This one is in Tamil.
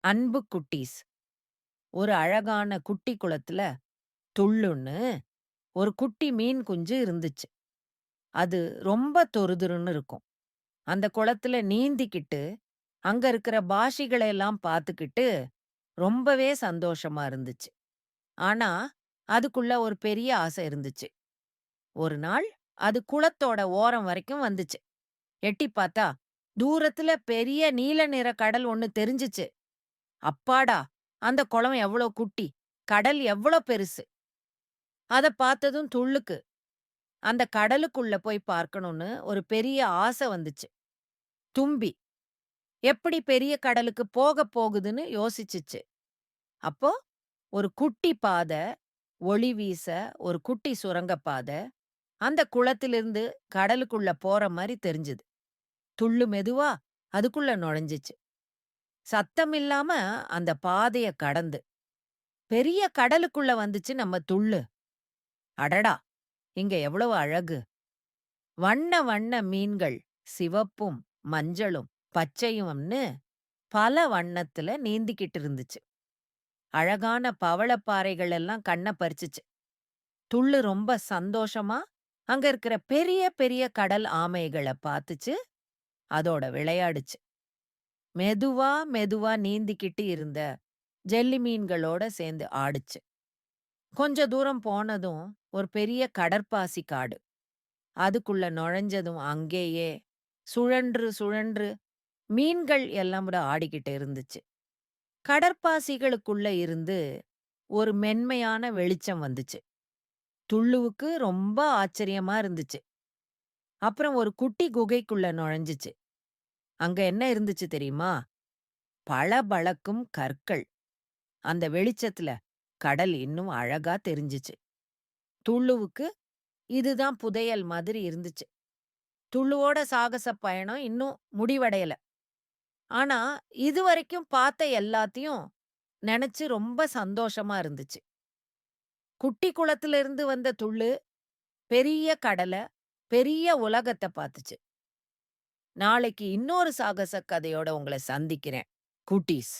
அன்பு குட்டீஸ் ஒரு அழகான குட்டி குளத்துல துள்ளுன்னு ஒரு குட்டி மீன் குஞ்சு இருந்துச்சு. அது ரொம்ப தொறுதுருன்னு இருக்கும். அந்த குளத்துல நீந்திக்கிட்டு, அங்க இருக்கிற பாஷிகளையெல்லாம் பார்த்துக்கிட்டு ரொம்பவே சந்தோஷமா இருந்துச்சு. ஆனா, அதுக்குள்ள ஒரு பெரிய ஆசை இருந்துச்சு. ஒரு நாள் அது குளத்தோட ஓரம் வரைக்கும் வந்துச்சு. எட்டிப் பார்த்தா, தூரத்துல பெரிய நீல நிற கடல் ஒன்னு தெரிஞ்சுச்சு. அப்பாடா! அந்த குளம் எவ்ளோ குட்டி! கடல் எவ்ளோ பெருசு! அத பார்த்ததும் துள்ளுக்கு. அந்த கடலுக்குள்ள போய் பார்க்கணும்னு ஒரு பெரிய ஆசை வந்துச்சு. தும்பி எப்படி பெரிய கடலுக்கு போகப் போகுதுன்னு யோசிச்சுச்சு. அப்போ ஒரு குட்டி பாதை, ஒளி வீச ஒரு குட்டி சுரங்கப்பாதை, அந்த குளத்திலிருந்து கடலுக்குள்ள போற மாதிரி தெரிஞ்சுது. துள்ளு மெதுவா அதுக்குள்ள நுழைஞ்சுச்சு. சத்தமில்லாம அந்த பாதைய கடந்து, பெரிய கடலுக்குள்ள வந்துச்சு நம்ம துள்ளு. அடடா! இங்க எவ்வளவு அழகு! வண்ண வண்ண மீன்கள் சிவப்பும், மஞ்சளும், பச்சையும்னு பல வண்ணத்துல நீந்திக்கிட்டு இருந்துச்சு. அழகான பவளப்பாறைகள் எல்லாம் கண்ண பறிச்சுச்சு. துள்ளு ரொம்ப சந்தோஷமா அங்க இருக்கிற பெரிய பெரிய கடல் ஆமைகள பார்த்துச்சு. அதோட விளையாடுச்சு. மெதுவா மெதுவா நீந்திக்கிட்டு இருந்த ஜெல்லி மீன்களோட சேர்ந்து ஆடுச்சு. கொஞ்ச தூரம் போனதும் ஒரு பெரிய கடற்பாசி காடு. அதுக்குள்ள நுழைஞ்சதும் அங்கேயே சுழன்று சுழன்று மீன்கள் எல்லாம் கூட ஆடிக்கிட்டு இருந்துச்சு. கடற்பாசிகளுக்குள்ள இருந்து ஒரு மென்மையான வெளிச்சம் வந்துச்சு. துள்ளுவுக்கு ரொம்ப ஆச்சரியமா இருந்துச்சு. அப்புறம் ஒரு குட்டி குகைக்குள்ள நுழைஞ்சுச்சு. அங்க என்ன இருந்துச்சு தெரியுமா? பளபளக்கும் கற்கள். அந்த வெளிச்சத்துல கடல் இன்னும் அழகா தெரிஞ்சுச்சு. துள்ளுவுக்கு இதுதான் புதையல் மாதிரி இருந்துச்சு. துள்ளுவோட சாகச பயணம் இன்னும் முடிவடையல. ஆனா, இதுவரைக்கும் பார்த்த எல்லாத்தையும் நினைச்சு ரொம்ப சந்தோஷமா இருந்துச்சு. குட்டி குளத்துல இருந்து வந்த துள்ளு, பெரிய கடல, பெரிய உலகத்தை பார்த்துச்சு. நாளைக்கு இன்னொரு சாகச கதையோட உங்கள சந்திக்கிறேன். குட்டீஸ்.